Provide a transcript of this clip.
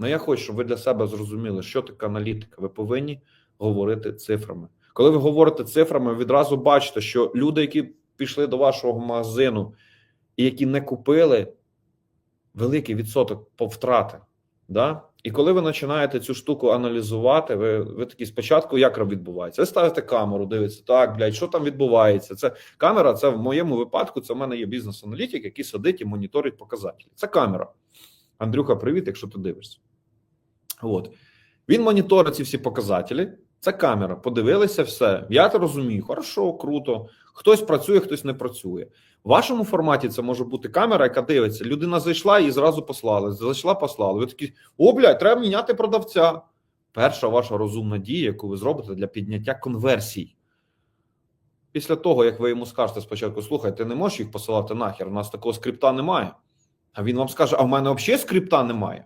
Ну я хочу, щоб ви для себе зрозуміли, що таке аналітика. Ви повинні говорити цифрами. Коли ви говорите цифрами, відразу бачите, що люди, які пішли до вашого магазину і які не купили, великий відсоток по втрати. Да? І коли ви починаєте цю штуку аналізувати, ви, ви такі спочатку як відбувається? Ви ставите камеру, дивитеся, так, блядь, що там відбувається? Це камера, це в моєму випадку, це в мене є бізнес-аналітик, який сидить і моніторить показателі. Це камера. Андрюха, привіт, якщо ти дивишся. От. Він моніторить ці всі показателі. Це камера. Подивилися все. Я це розумію. Хорошо, круто. Хтось працює, хтось не працює. В вашому форматі це може бути камера, яка дивиться. Людина зайшла і зразу послали. Зайшла, послали. Ви такі: о, блядь, треба міняти продавця. Перша ваша розумна дія, яку ви зробите для підняття конверсій. Після того, як ви йому скажете спочатку, слухай, ти не можеш їх посилати нахер, у нас такого скрипта немає. А він вам скаже: а в мене взагалі скрипта немає.